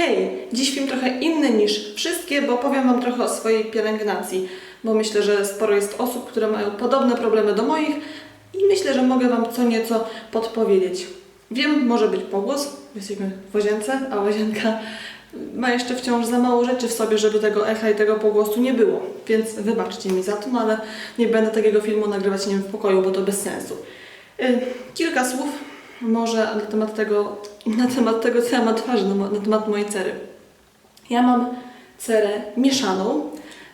Hej, dziś film trochę inny niż wszystkie, bo powiem Wam trochę o swojej pielęgnacji, bo myślę, że sporo jest osób, które mają podobne problemy do moich i myślę, że mogę Wam co nieco podpowiedzieć. Wiem, może być pogłos, jesteśmy w łazience, a łazienka ma jeszcze wciąż za mało rzeczy w sobie, żeby tego echa i tego pogłosu nie było, więc wybaczcie mi za to, no ale nie będę takiego filmu nagrywać nie wiem, w pokoju, bo to bez sensu. Y, Kilka słów może na temat tego, na temat tego, co ja mam twarzy, na, na temat mojej cery. Ja mam cerę mieszaną,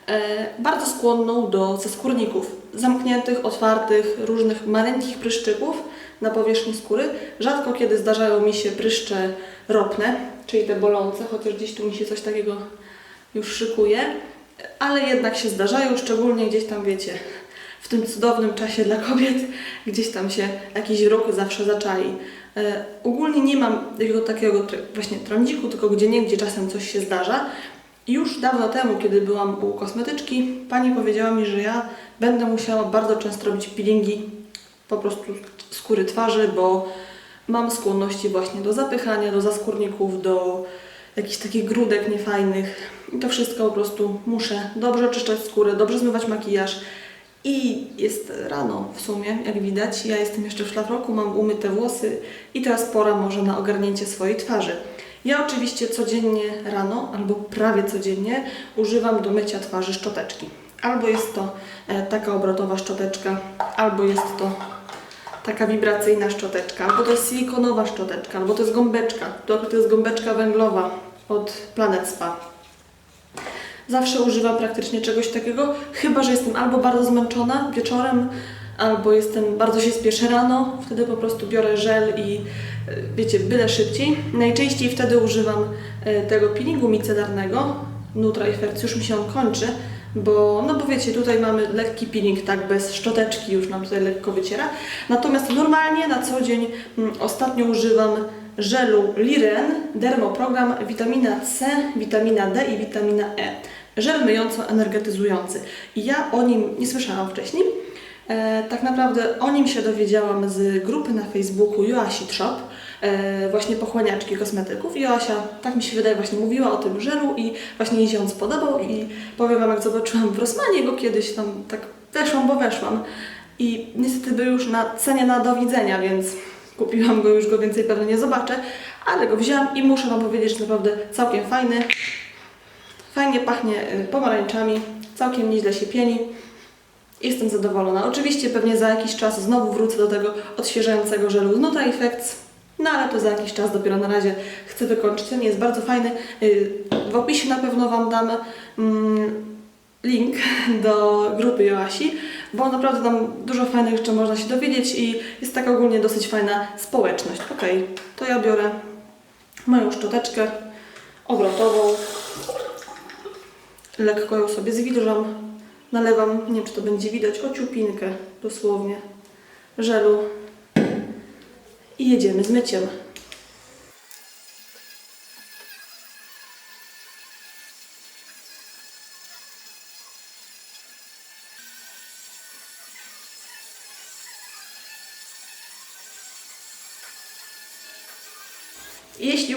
e, bardzo skłonną do zaskórników, zamkniętych, otwartych, różnych maleńkich pryszczyków na powierzchni skóry. Rzadko kiedy zdarzają mi się pryszcze ropne, czyli te bolące, chociaż gdzieś tu mi się coś takiego już szykuje, ale jednak się zdarzają, szczególnie gdzieś tam, wiecie, w tym cudownym czasie dla kobiet, gdzieś tam się jakiś róg zawsze zaczai. E, ogólnie nie mam takiego, takiego właśnie trądziku, tylko gdzie niegdzie czasem coś się zdarza. Już dawno temu, kiedy byłam u kosmetyczki, pani powiedziała mi, że ja będę musiała bardzo często robić peelingi po prostu skóry twarzy, bo mam skłonności właśnie do zapychania, do zaskórników, do jakichś takich grudek niefajnych. I to wszystko po prostu muszę dobrze oczyszczać skórę, dobrze zmywać makijaż. I jest rano w sumie, jak widać. Ja jestem jeszcze w szlafroku, mam umyte włosy i teraz pora może na ogarnięcie swojej twarzy. Ja oczywiście codziennie rano, albo prawie codziennie, używam do mycia twarzy szczoteczki. Albo jest to e, taka obrotowa szczoteczka, albo jest to taka wibracyjna szczoteczka, albo to jest silikonowa szczoteczka, albo to jest gąbeczka. To akurat jest gąbeczka węglowa od Planet Spa. Zawsze używam praktycznie czegoś takiego, chyba że jestem albo bardzo zmęczona wieczorem, albo jestem bardzo się spieszę rano, wtedy po prostu biorę żel i e, wiecie, byle szybciej. Najczęściej wtedy używam e, tego peelingu micelarnego, Nutra Effects, już mi się on kończy, bo, no bo wiecie, tutaj mamy lekki peeling, tak, bez szczoteczki już nam tutaj lekko wyciera. Natomiast normalnie na co dzień mm, ostatnio używam żelu Liren Dermoprogram witamina C, witamina D i witamina E. Żel myjąco-energetyzujący. I ja o nim nie słyszałam wcześniej. E, tak naprawdę o nim się dowiedziałam z grupy na Facebooku Joasi Shop, e, właśnie pochłaniaczki kosmetyków. Joasia, tak mi się wydaje, właśnie mówiła o tym żelu i właśnie jej się on spodobał i powiem Wam, jak zobaczyłam w Rosmanie go kiedyś tam tak weszłam, bo weszłam. I niestety był już na cenie na do widzenia, więc kupiłam go, już go więcej pewnie nie zobaczę, ale go wzięłam i muszę Wam powiedzieć, że naprawdę całkiem fajny. Fajnie pachnie y, pomarańczami, całkiem nieźle się pieni. Jestem zadowolona. Oczywiście pewnie za jakiś czas znowu wrócę do tego odświeżającego żelu z Nuta Effects, no ale to za jakiś czas dopiero na razie chcę wykończyć. Ten jest bardzo fajny. Y, W opisie na pewno Wam dam mm, link do grupy Joasi, bo naprawdę tam dużo fajnych rzeczy można się dowiedzieć i jest taka ogólnie dosyć fajna społeczność. Okej, to ja biorę moją szczoteczkę obrotową. Lekko ją sobie zwilżam. Nalewam, nie wiem czy to będzie widać, ociupinkę dosłownie żelu i jedziemy z myciem.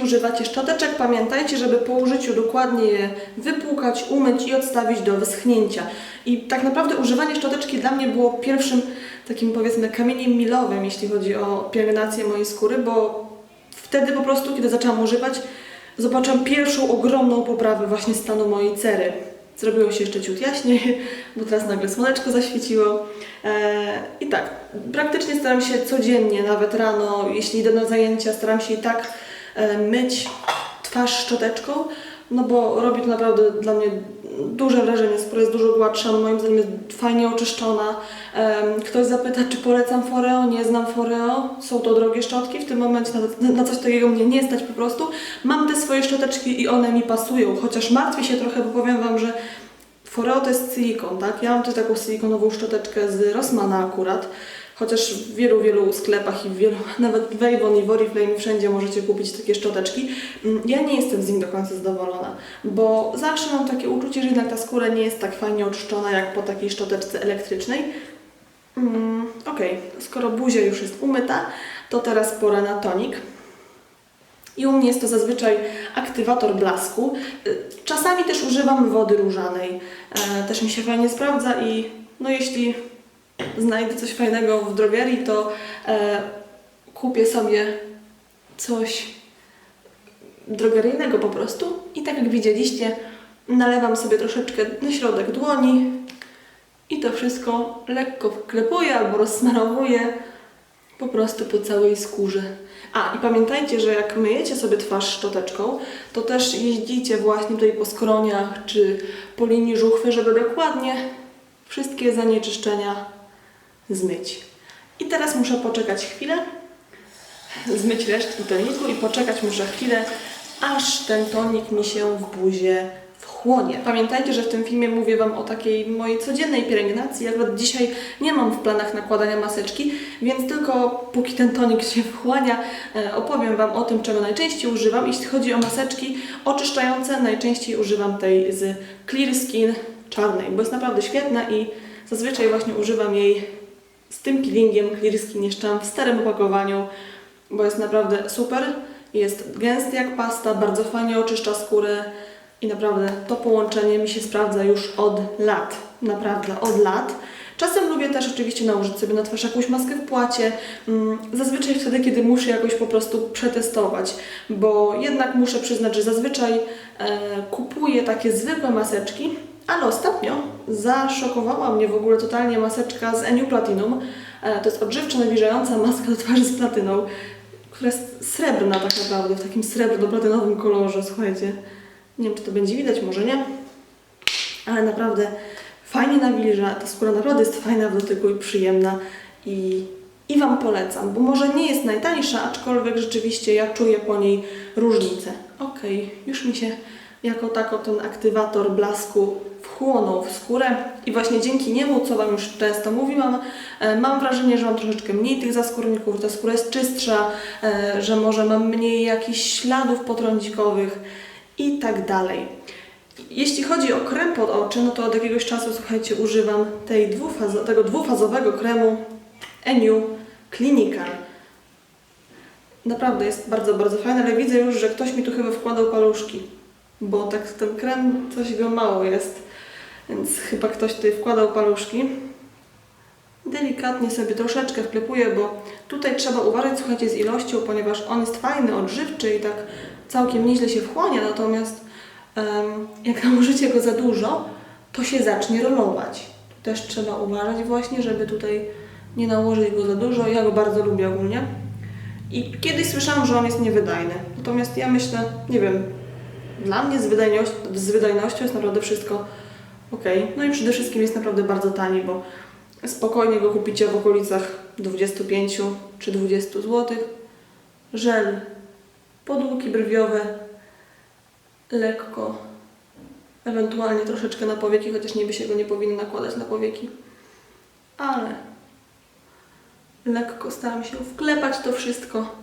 Używacie szczoteczek, pamiętajcie, żeby po użyciu dokładnie je wypłukać, umyć i odstawić do wyschnięcia. I tak naprawdę używanie szczoteczki dla mnie było pierwszym takim powiedzmy kamieniem milowym, jeśli chodzi o pielęgnację mojej skóry, bo wtedy po prostu, kiedy zaczęłam używać, zobaczyłam pierwszą ogromną poprawę właśnie stanu mojej cery. Zrobiło się jeszcze ciut jaśniej, bo teraz nagle słoneczko zaświeciło. Eee, I tak, praktycznie staram się codziennie, nawet rano, jeśli idę na zajęcia, staram się i tak myć twarz szczoteczką, no bo robi to naprawdę dla mnie duże wrażenie. Skóra jest dużo gładsza, moim zdaniem jest fajnie oczyszczona. Ktoś zapyta, czy polecam Foreo, nie znam Foreo, są to drogie szczotki, w tym momencie na, na coś takiego mnie nie stać po prostu. Mam te swoje szczoteczki i one mi pasują, chociaż martwię się trochę, bo powiem Wam, że Foreo to jest silikon, tak? Ja mam tu taką silikonową szczoteczkę z Rossmana akurat, chociaż w wielu, wielu sklepach i w wielu, nawet w Avon i w Oriflame wszędzie możecie kupić takie szczoteczki. Mm, Ja nie jestem z nich do końca zadowolona, bo zawsze mam takie uczucie, że jednak ta skóra nie jest tak fajnie oczyszczona jak po takiej szczoteczce elektrycznej. Mm, Okej, skoro buzia już jest umyta, to teraz pora na tonik. I u mnie jest to zazwyczaj aktywator blasku. Y, Czasami też używam wody różanej. E, Też mi się fajnie sprawdza i no jeśli znajdę coś fajnego w drogerii, to e, kupię sobie coś drogeryjnego po prostu i tak jak widzieliście, nalewam sobie troszeczkę na środek dłoni i to wszystko lekko wklepuję albo rozsmarowuję po prostu po całej skórze. A i pamiętajcie, że jak myjecie sobie twarz szczoteczką, to też jeździcie właśnie tutaj po skroniach czy po linii żuchwy, żeby dokładnie wszystkie zanieczyszczenia zmyć. I teraz muszę poczekać chwilę, zmyć resztki toniku i poczekać muszę chwilę, aż ten tonik mi się w buzie wchłonie. Pamiętajcie, że w tym filmie mówię Wam o takiej mojej codziennej pielęgnacji. Akurat dzisiaj nie mam w planach nakładania maseczki, więc tylko póki ten tonik się wchłania, e, opowiem Wam o tym, czego najczęściej używam. Jeśli chodzi o maseczki oczyszczające, najczęściej używam tej z Clear Skin czarnej, bo jest naprawdę świetna i zazwyczaj właśnie używam jej z tym peelingiem Clear Skin jeszcze w starym opakowaniu, bo jest naprawdę super. Jest gęsty jak pasta, bardzo fajnie oczyszcza skórę i naprawdę to połączenie mi się sprawdza już od lat. Naprawdę od lat. Czasem lubię też oczywiście nałożyć sobie na twarz jakąś maskę w płacie, mm, zazwyczaj wtedy, kiedy muszę jakoś po prostu przetestować, bo jednak muszę przyznać, że zazwyczaj e, kupuję takie zwykłe maseczki, ale ostatnio zaszokowała mnie w ogóle totalnie maseczka z Eniu Platinum. E, to jest odżywczo nawilżająca maska do twarzy z platyną, która jest srebrna tak naprawdę, w takim srebrno-platynowym kolorze, słuchajcie. Nie wiem, czy to będzie widać, może nie, ale naprawdę fajnie nawilża, ta skóra naprawdę jest fajna w dotyku i przyjemna i, i Wam polecam, bo może nie jest najtańsza, aczkolwiek rzeczywiście ja czuję po niej różnicę. Okej, już mi się jako tako ten aktywator blasku wchłonął w skórę i właśnie dzięki niemu, co Wam już często mówiłam, e, mam wrażenie, że mam troszeczkę mniej tych zaskórników, że ta skóra jest czystsza, e, że może mam mniej jakichś śladów potrądzikowych i tak dalej. Jeśli chodzi o krem pod oczy, no to od jakiegoś czasu, słuchajcie, używam tej dwufazo- tego dwufazowego kremu Eniu Clinical. Naprawdę jest bardzo, bardzo fajny, ale widzę już, że ktoś mi tu chyba wkładał paluszki, bo tak ten krem, coś go mało jest, więc chyba ktoś tutaj wkładał paluszki. Delikatnie sobie troszeczkę wklepuję, bo tutaj trzeba uważać, słuchajcie, z ilością, ponieważ on jest fajny, odżywczy i tak całkiem nieźle się wchłania, natomiast em, jak nałożycie go za dużo, to się zacznie rolować. Też trzeba uważać właśnie, żeby tutaj nie nałożyć go za dużo. Ja go bardzo lubię ogólnie. I kiedyś słyszałam, że on jest niewydajny. Natomiast ja myślę, nie wiem, dla mnie z, wydajnością, z wydajnością jest naprawdę wszystko ok. No i przede wszystkim jest naprawdę bardzo tani, bo spokojnie go kupicie w okolicach 25 czy 20 zł. Żel, podłuki brwiowe, lekko, ewentualnie troszeczkę na powieki, chociaż niby się go nie powinno nakładać na powieki. Ale lekko staram się wklepać to wszystko,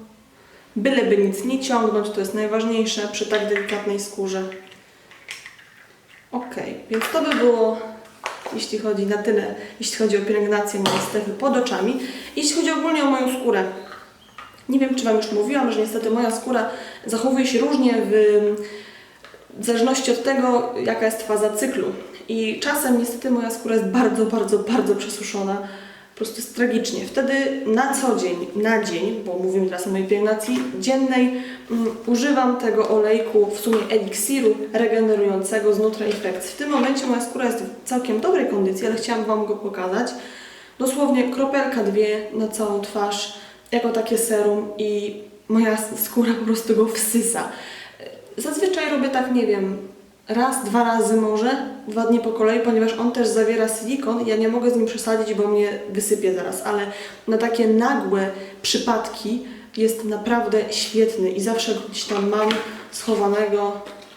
byleby nic nie ciągnąć, to jest najważniejsze przy tak delikatnej skórze. Ok, więc to by było, jeśli chodzi na tyle, jeśli chodzi o pielęgnację mojej strefy pod oczami. Jeśli chodzi ogólnie o moją skórę, nie wiem, czy Wam już mówiłam, że niestety moja skóra zachowuje się różnie w, w zależności od tego, jaka jest faza cyklu. I czasem niestety moja skóra jest bardzo, bardzo, bardzo przesuszona. Po prostu jest tragicznie. Wtedy na co dzień, na dzień, bo mówimy teraz o mojej pielęgnacji dziennej, mm, używam tego olejku, w sumie eliksiru regenerującego z Nutraeffects. W tym momencie moja skóra jest w całkiem dobrej kondycji, ale chciałam Wam go pokazać. Dosłownie kropelka, dwie na całą twarz, jako takie serum i moja skóra po prostu go wsysa. Zazwyczaj robię tak, nie wiem, raz, dwa razy może, dwa dni po kolei, ponieważ on też zawiera silikon. Ja nie mogę z nim przesadzić, bo mnie wysypie zaraz, ale na takie nagłe przypadki jest naprawdę świetny i zawsze gdzieś tam mam schowanego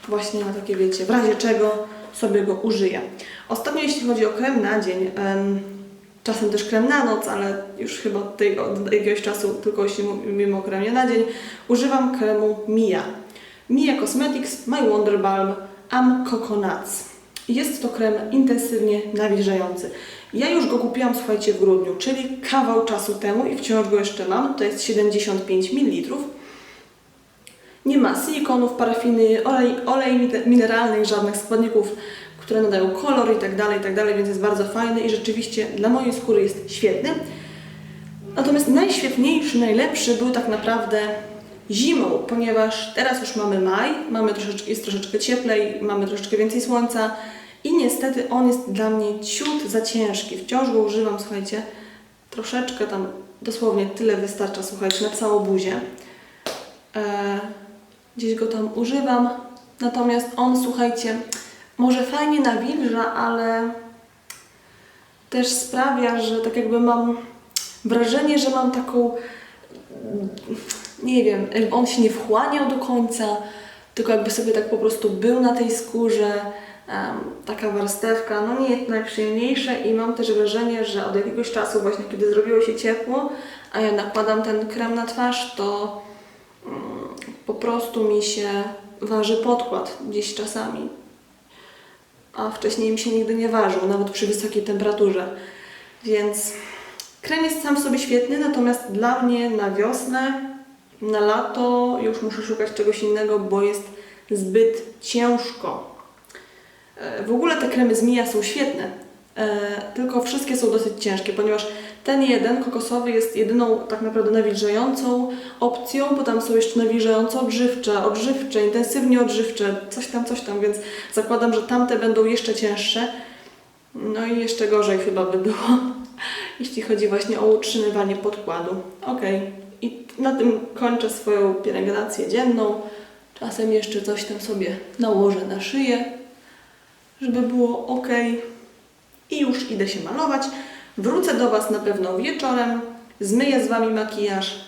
właśnie na takie, wiecie, w razie czego sobie go użyję. Ostatnio, jeśli chodzi o krem na dzień, em, czasem też krem na noc, ale już chyba od, od jakiegoś czasu tylko jeśli mówimy o kremie na dzień, używam kremu Mia. Mia Cosmetics My Wonder Balm Am Coconuts. Jest to krem intensywnie nawilżający. Ja już go kupiłam, słuchajcie, w grudniu, czyli kawał czasu temu i wciąż go jeszcze mam. To jest 75 ml. Nie ma silikonów, parafiny, olej, olej mineralnych, żadnych składników, które nadają kolor i tak dalej, tak dalej, więc jest bardzo fajny i rzeczywiście dla mojej skóry jest świetny. Natomiast najświetniejszy, najlepszy był tak naprawdę zimą, ponieważ teraz już mamy maj, mamy troszeczkę, jest troszeczkę cieplej, mamy troszeczkę więcej słońca i niestety on jest dla mnie ciut za ciężki. Wciąż go używam, słuchajcie, troszeczkę tam, dosłownie tyle wystarcza, słuchajcie, na całą buzię. E, gdzieś go tam używam, natomiast on, słuchajcie, może fajnie nawilża, ale też sprawia, że tak jakby mam wrażenie, że mam taką, nie wiem, on się nie wchłaniał do końca, tylko jakby sobie tak po prostu był na tej skórze. em, taka warstewka, no nie jest najprzyjemniejsze i mam też wrażenie, że od jakiegoś czasu właśnie, kiedy zrobiło się ciepło, a ja nakładam ten krem na twarz, to mm, po prostu mi się waży podkład gdzieś czasami. A wcześniej mi się nigdy nie ważył, nawet przy wysokiej temperaturze. Więc krem jest sam sobie świetny, natomiast dla mnie na wiosnę, na lato już muszę szukać czegoś innego, bo jest zbyt ciężko. E, W ogóle te kremy z Mija są świetne, e, tylko wszystkie są dosyć ciężkie, ponieważ ten jeden kokosowy jest jedyną tak naprawdę nawilżającą opcją, bo tam są jeszcze nawilżająco odżywcze, odżywcze, intensywnie odżywcze, coś tam, coś tam, więc zakładam, że tamte będą jeszcze cięższe. No i jeszcze gorzej chyba by było, jeśli chodzi właśnie o utrzymywanie podkładu. Ok, i na tym kończę swoją pielęgnację dzienną. Czasem jeszcze coś tam sobie nałożę na szyję, żeby było ok. I już idę się malować. Wrócę do Was na pewno wieczorem, zmyję z Wami makijaż,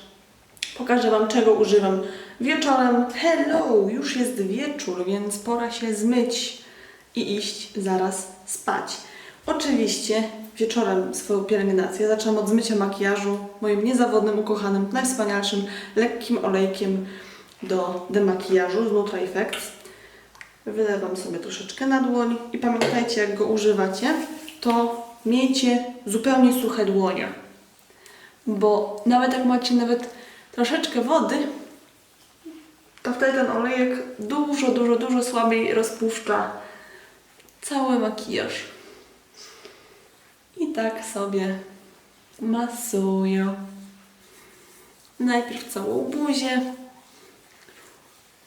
pokażę Wam czego używam wieczorem. Hello, już jest wieczór, więc pora się zmyć i iść zaraz spać. Oczywiście wieczorem swoją pielęgnację zaczęłam od zmycia makijażu moim niezawodnym, ukochanym, najwspanialszym, lekkim olejkiem do demakijażu z Nutra Effects. Wylewam sobie troszeczkę na dłoń i pamiętajcie, jak go używacie, to miejcie zupełnie suche dłonie. Bo nawet jak macie nawet troszeczkę wody, to wtedy ten olejek dużo, dużo, dużo słabiej rozpuszcza cały makijaż. I tak sobie masuję. Najpierw całą buzię,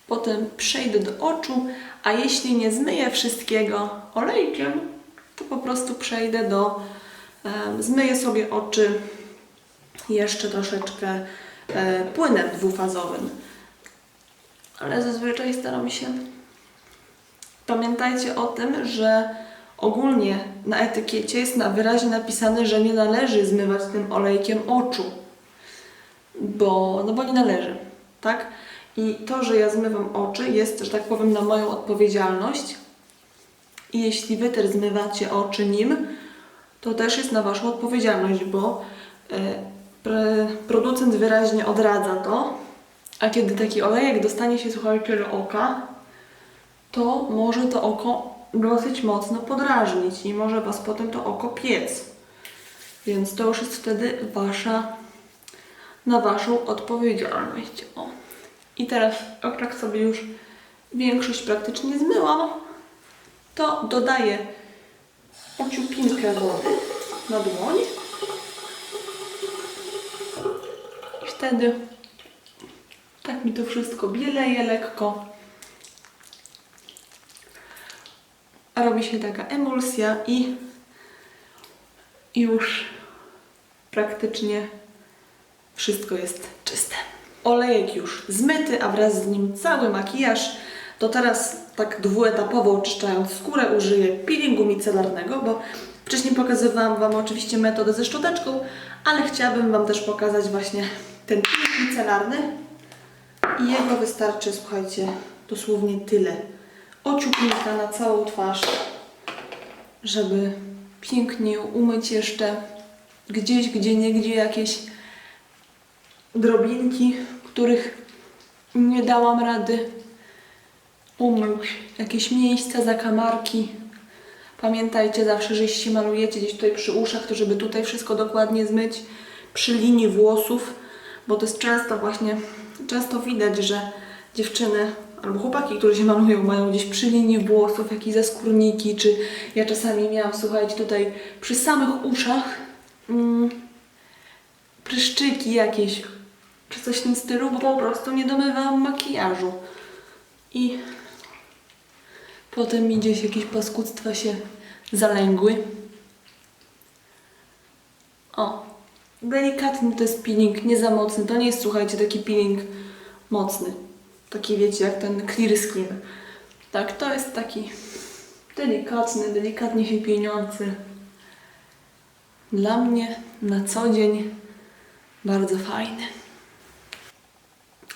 potem przejdę do oczu, a jeśli nie zmyję wszystkiego olejkiem, to po prostu przejdę do, zmyję sobie oczy jeszcze troszeczkę e, płynem dwufazowym. Ale zazwyczaj staram się. Pamiętajcie o tym, że ogólnie na etykiecie jest na wyraźnie napisane, że nie należy zmywać tym olejkiem oczu. Bo, no bo nie należy, tak? I to, że ja zmywam oczy jest, że tak powiem, na moją odpowiedzialność. I jeśli Wy też zmywacie oczy nim, to też jest na Waszą odpowiedzialność, bo pre, producent wyraźnie odradza to, a kiedy taki olejek dostanie się, słuchajcie, do oka, to może to oko dosyć mocno podrażnić i może Was potem to oko piec. Więc to już jest wtedy Wasza, na Waszą odpowiedzialność. O. I teraz, jak tak sobie już większość praktycznie zmyłam, to dodaję ociupinkę wody na dłoń. I wtedy tak mi to wszystko bieleje lekko. Robi się taka emulsja i już praktycznie wszystko jest czyste. Olejek już zmyty, a wraz z nim cały makijaż. To teraz tak dwuetapowo oczyszczając skórę użyję peelingu micelarnego, bo wcześniej pokazywałam Wam oczywiście metodę ze szczoteczką, ale chciałabym Wam też pokazać właśnie ten peeling micelarny. I jego wystarczy, słuchajcie, dosłownie tyle. Ociupinka na całą twarz, żeby pięknie umyć jeszcze gdzieś, gdzie niegdzie jakieś drobinki, których nie dałam rady umyć. Jakieś miejsca, zakamarki. Pamiętajcie zawsze, że jeśli malujecie gdzieś tutaj przy uszach, to żeby tutaj wszystko dokładnie zmyć. Przy linii włosów, bo to jest często właśnie, często widać, że dziewczyny albo chłopaki, którzy się malują, mają gdzieś przy linii włosów jakieś zaskórniki, czy ja czasami miałam, słuchajcie, tutaj przy samych uszach mm, pryszczyki jakieś, czy coś w tym stylu, bo po prostu nie domywałam makijażu. I potem mi gdzieś jakieś paskudztwa się zalęgły. O, delikatny to jest peeling, nie za mocny. To nie jest, słuchajcie, taki peeling mocny. Taki, wiecie, jak ten clear skin. Tak, to jest taki delikatny, delikatnie się pieniądzy. Dla mnie na co dzień bardzo fajny.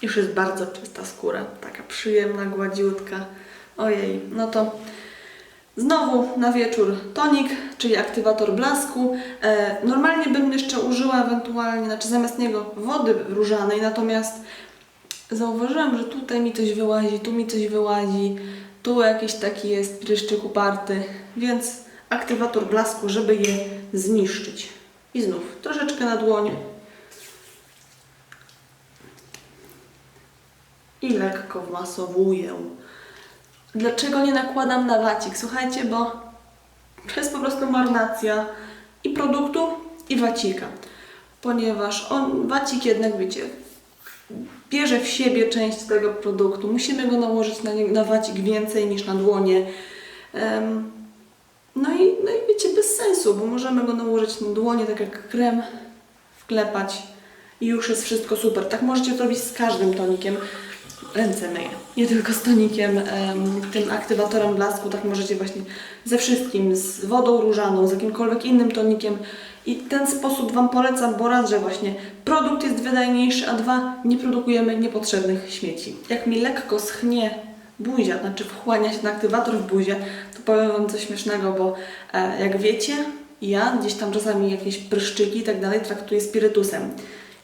Już jest bardzo czysta skóra, taka przyjemna, gładziutka. Ojej, no to znowu na wieczór tonik, czyli aktywator blasku. E, normalnie bym jeszcze użyła ewentualnie, znaczy zamiast niego wody różanej, natomiast zauważyłam, że tutaj mi coś wyłazi, tu mi coś wyłazi, tu jakiś taki jest pryszczyk uparty, więc aktywator blasku, żeby je zniszczyć. I znów troszeczkę na dłoń. I lekko wmasowuję. Dlaczego nie nakładam na wacik? Słuchajcie, bo to jest po prostu marnacja i produktu, i wacika. Ponieważ on, wacik jednak, wiecie, bierze w siebie część tego produktu. Musimy go nałożyć na, nie- na wacik więcej niż na dłonie. Em, no, i, no i wiecie, bez sensu, bo możemy go nałożyć na dłonie, tak jak krem, wklepać i już jest wszystko super. Tak możecie zrobić z każdym tonikiem. Ręce myję. Nie tylko z tonikiem, em, tym aktywatorem blasku, tak możecie właśnie ze wszystkim, z wodą różaną, z jakimkolwiek innym tonikiem. I ten sposób Wam polecam, bo raz, że właśnie produkt jest wydajniejszy, a dwa, nie produkujemy niepotrzebnych śmieci. Jak mi lekko schnie buzia, znaczy wchłania się ten aktywator w buzie, to powiem Wam coś śmiesznego, bo e, jak wiecie, ja gdzieś tam czasami jakieś pryszczyki i tak dalej traktuję spirytusem.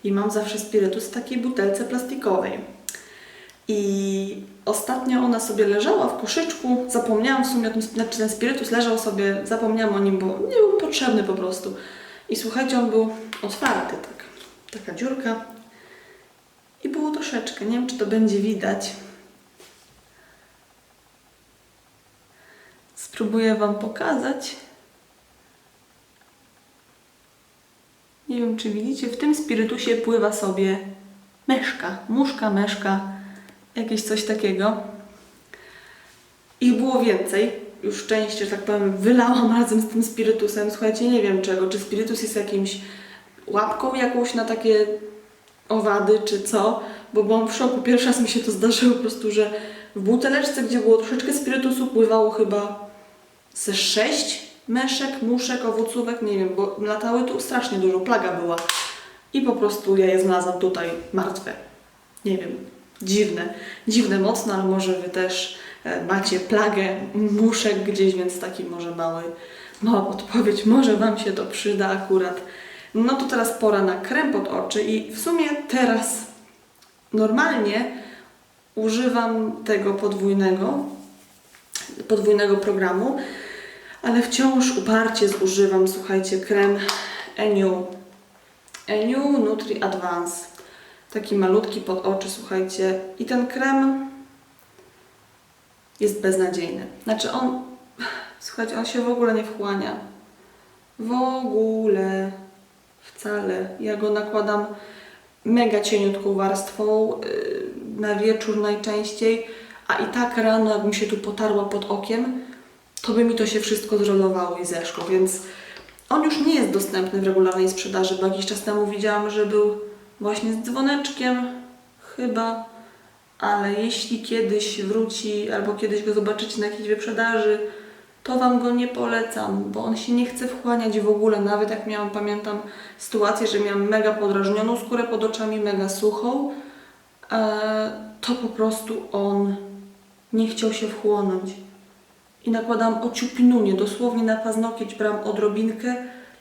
I mam zawsze spirytus w takiej butelce plastikowej. I ostatnio ona sobie leżała w koszyczku, zapomniałam w sumie o tym, znaczy ten spirytus leżał sobie, zapomniałam o nim, bo nie był potrzebny po prostu. I słuchajcie, on był otwarty, tak, taka dziurka. I było troszeczkę, nie wiem czy to będzie widać. Spróbuję Wam pokazać. Nie wiem, czy widzicie, w tym spirytusie pływa sobie myszka, muszka, myszka, jakieś coś takiego. Ich było więcej. Już część, że tak powiem, wylałam razem z tym spirytusem. Słuchajcie, nie wiem czego. Czy spirytus jest jakimś łapką jakąś na takie owady, czy co? Bo byłam w szoku. Pierwszy raz mi się to zdarzyło po prostu, że w buteleczce, gdzie było troszeczkę spirytusu, pływało chyba ze sześć meszek, muszek, owocówek, nie wiem, bo latały tu strasznie dużo, plaga była. I po prostu ja je znalazłam tutaj martwe. Nie wiem, dziwne, dziwne mocno, ale może Wy też macie plagę muszek gdzieś, więc taki może mały, mała podpowiedź, może Wam się to przyda akurat. No to teraz pora na krem pod oczy i w sumie teraz normalnie używam tego podwójnego, podwójnego programu, ale wciąż uparcie zużywam, słuchajcie, krem Eniu, Eniu Nutri Advance. Taki malutki pod oczy, słuchajcie. I ten krem jest beznadziejny. Znaczy on, słuchajcie, on się w ogóle nie wchłania. W ogóle. Wcale. Ja go nakładam mega cieniutką warstwą yy, na wieczór najczęściej, a i tak rano, jakbym się tu potarła pod okiem, to by mi to się wszystko zrolowało i zeszło, więc on już nie jest dostępny w regularnej sprzedaży, bo jakiś czas temu widziałam, że był właśnie z dzwoneczkiem chyba, ale jeśli kiedyś wróci albo kiedyś go zobaczycie na jakiejś wyprzedaży, to Wam go nie polecam, bo on się nie chce wchłaniać w ogóle. Nawet jak miałam, pamiętam sytuację, że miałam mega podrażnioną skórę pod oczami, mega suchą, e, to po prostu on nie chciał się wchłonąć. I nakładałam ociupinunię, dosłownie na paznokieć brałam odrobinkę,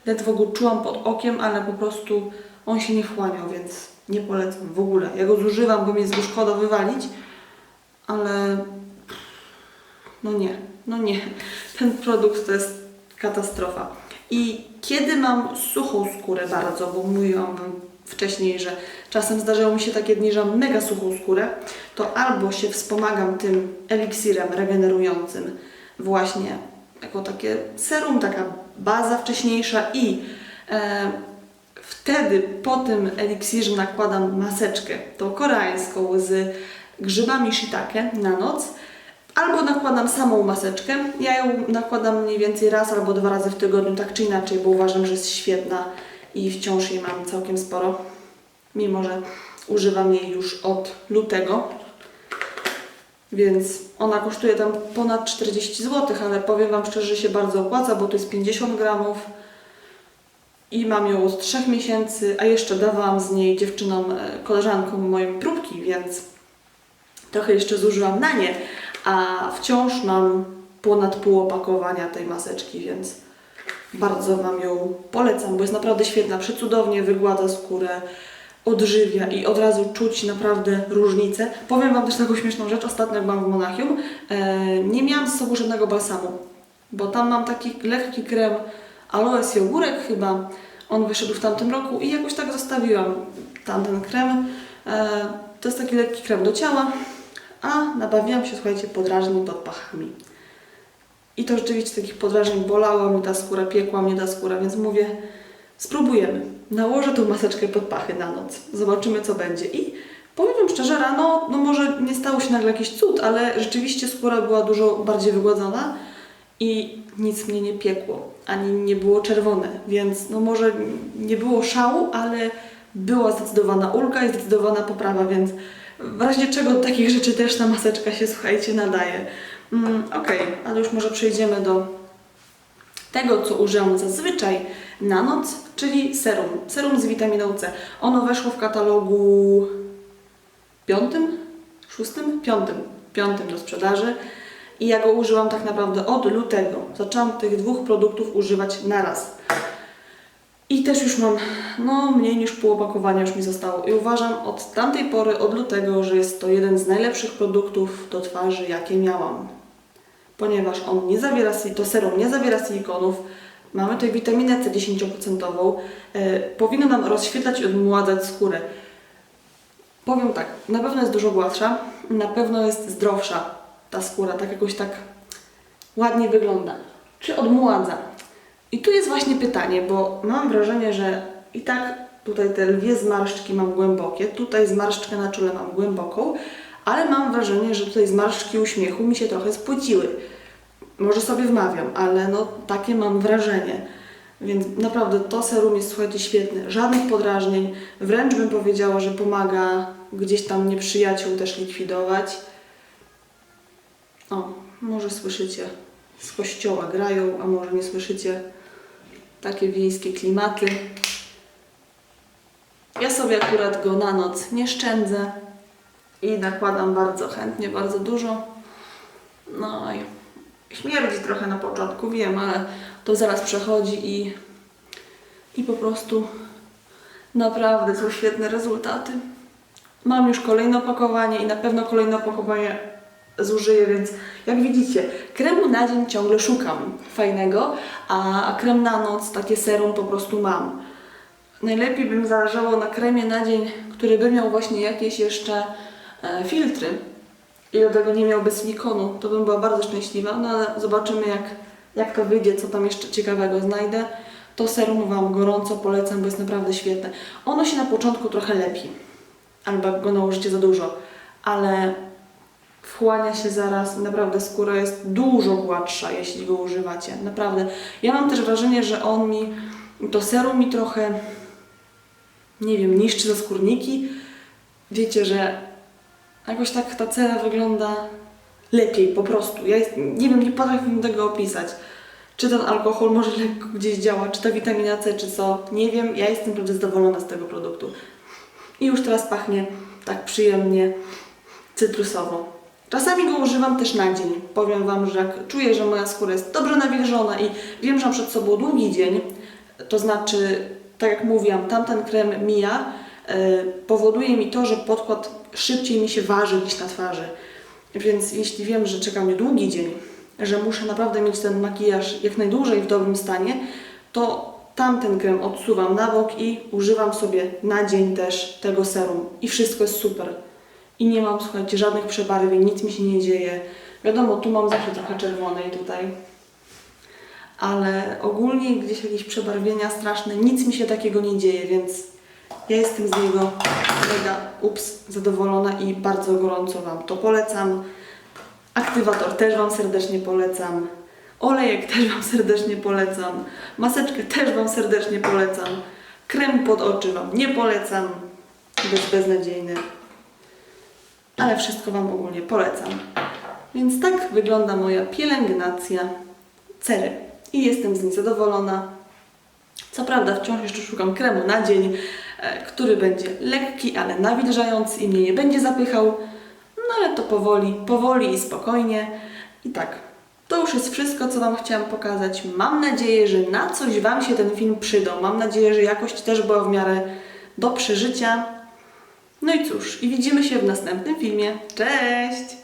ledwo go czułam pod okiem, ale po prostu on się nie wchłaniał, więc nie polecam w ogóle. Ja go zużywam, bo mi jest go szkoda wywalić, ale no nie, no nie. Ten produkt to jest katastrofa. I kiedy mam suchą skórę bardzo, bo mówiłam Wam wcześniej, że czasem zdarzało mi się takie dni, że mam mega suchą skórę, to albo się wspomagam tym eliksirem regenerującym, właśnie jako takie serum, taka baza wcześniejsza i e, wtedy po tym eliksirze nakładam maseczkę, tą koreańską z grzybami shiitake na noc, albo nakładam samą maseczkę. Ja ją nakładam mniej więcej raz albo dwa razy w tygodniu, tak czy inaczej, bo uważam, że jest świetna i wciąż jej mam całkiem sporo, mimo że używam jej już od lutego. Więc ona kosztuje tam ponad 40 zł, ale powiem Wam szczerze, że się bardzo opłaca, bo to jest 50 gramów i mam ją od 3 miesięcy, a jeszcze dawałam z niej dziewczynom, e, koleżankom moim próbki, więc trochę jeszcze zużyłam na nie, a wciąż mam ponad pół opakowania tej maseczki, więc bardzo Wam ją polecam, bo jest naprawdę świetna, przecudownie wygładza skórę, odżywia i od razu czuć naprawdę różnicę. Powiem Wam też taką śmieszną rzecz, ostatnio jak byłam w Monachium, e, nie miałam ze sobą żadnego balsamu, bo tam mam taki lekki krem aloes i ogórek chyba, on wyszedł w tamtym roku i jakoś tak zostawiłam tamten krem. E, to jest taki lekki krem do ciała, a nabawiłam się, słuchajcie, podrażnień pod pachami. I to rzeczywiście takich podrażnień bolało mi ta skóra, piekła mnie ta skóra, więc mówię, spróbujemy. Nałożę tą maseczkę pod pachy na noc. Zobaczymy, co będzie. I powiem Wam szczerze, rano, no może nie stało się nagle jakiś cud, ale rzeczywiście skóra była dużo bardziej wygładzona i nic mnie nie piekło, ani nie było czerwone, więc no może nie było szału, ale była zdecydowana ulga i zdecydowana poprawa, więc w razie czego takich rzeczy też ta maseczka się, słuchajcie, nadaje. Mm, Okej, ale już może przejdziemy do tego, co używam zazwyczaj na noc, czyli serum. Serum z witaminą C. Ono weszło w katalogu piątym, szóstym, piątym, piątym do sprzedaży i ja go użyłam tak naprawdę od lutego. Zaczęłam tych dwóch produktów używać naraz. I też już mam, no mniej niż pół opakowania już mi zostało. I uważam od tamtej pory, od lutego, że jest to jeden z najlepszych produktów do twarzy, jakie miałam. Ponieważ on nie zawiera, to serum nie zawiera silikonów, mamy tutaj witaminę C 10%, e, powinno nam rozświetlać i odmładzać skórę. Powiem tak, na pewno jest dużo gładsza, na pewno jest zdrowsza ta skóra, tak jakoś tak ładnie wygląda. Czy odmładza? I tu jest właśnie pytanie, bo mam wrażenie, że i tak tutaj te lwie zmarszczki mam głębokie, tutaj zmarszczkę na czole mam głęboką, ale mam wrażenie, że tutaj zmarszczki uśmiechu mi się trochę spłyciły. Może sobie wmawiam, ale no takie mam wrażenie. Więc naprawdę to serum jest, słuchajcie, świetne. Żadnych podrażnień. Wręcz bym powiedziała, że pomaga gdzieś tam nieprzyjaciół też likwidować. O, może słyszycie, z kościoła grają, a może nie słyszycie takie wiejskie klimaty. Ja sobie akurat go na noc nie szczędzę i nakładam bardzo chętnie, bardzo dużo. No i śmierdzi trochę na początku, wiem, ale to zaraz przechodzi i, i po prostu naprawdę są świetne rezultaty. Mam już kolejne opakowanie i na pewno kolejne opakowanie zużyję, więc jak widzicie, kremu na dzień ciągle szukam fajnego, a, krem na noc, takie serum po prostu mam. Najlepiej by mi zależało na kremie na dzień, który by miał właśnie jakieś jeszcze e, filtry i do tego nie miałby silikonu, to bym była bardzo szczęśliwa, no ale zobaczymy jak, jak to wyjdzie, co tam jeszcze ciekawego znajdę. To serum Wam gorąco polecam, bo jest naprawdę świetne. Ono się na początku trochę lepi, albo go nałożycie za dużo, ale wchłania się zaraz, naprawdę skóra jest dużo gładsza, jeśli go używacie, naprawdę. Ja mam też wrażenie, że on mi, to serum mi trochę, nie wiem, niszczy za skórniki. Wiecie, że jakoś tak ta cera wygląda lepiej po prostu. Ja jest, nie wiem, nie potrafię tego opisać. Czy ten alkohol może lekko gdzieś działa, czy ta witamina C, czy co, nie wiem. Ja jestem naprawdę zadowolona z tego produktu. I już teraz pachnie tak przyjemnie cytrusowo. Czasami go używam też na dzień. Powiem Wam, że jak czuję, że moja skóra jest dobrze nawilżona i wiem, że mam przed sobą długi dzień, to znaczy, tak jak mówiłam, tamten krem mija, e, powoduje mi to, że podkład szybciej mi się waży gdzieś na twarzy. Więc jeśli wiem, że czeka mnie długi dzień, że muszę naprawdę mieć ten makijaż jak najdłużej w dobrym stanie, to tamten krem odsuwam na bok i używam sobie na dzień też tego serum. I wszystko jest super. I nie mam, słuchajcie, żadnych przebarwień, nic mi się nie dzieje. Wiadomo, tu mam zawsze trochę czerwonej tutaj. Ale ogólnie gdzieś jakieś przebarwienia straszne, nic mi się takiego nie dzieje, więc ja jestem z niego mega ups, zadowolona i bardzo gorąco Wam to polecam. Aktywator też Wam serdecznie polecam. Olejek też Wam serdecznie polecam. Maseczkę też Wam serdecznie polecam. Krem pod oczy Wam nie polecam. Bez beznadziejny. Ale wszystko Wam ogólnie polecam. Więc tak wygląda moja pielęgnacja cery. I jestem z niej zadowolona. Co prawda wciąż jeszcze szukam kremu na dzień, e, który będzie lekki, ale nawilżający i mnie nie będzie zapychał. No ale to powoli, powoli i spokojnie. I tak, to już jest wszystko, co Wam chciałam pokazać. Mam nadzieję, że na coś Wam się ten film przydał. Mam nadzieję, że jakość też była w miarę do przeżycia. No i cóż, i widzimy się w następnym filmie. Cześć!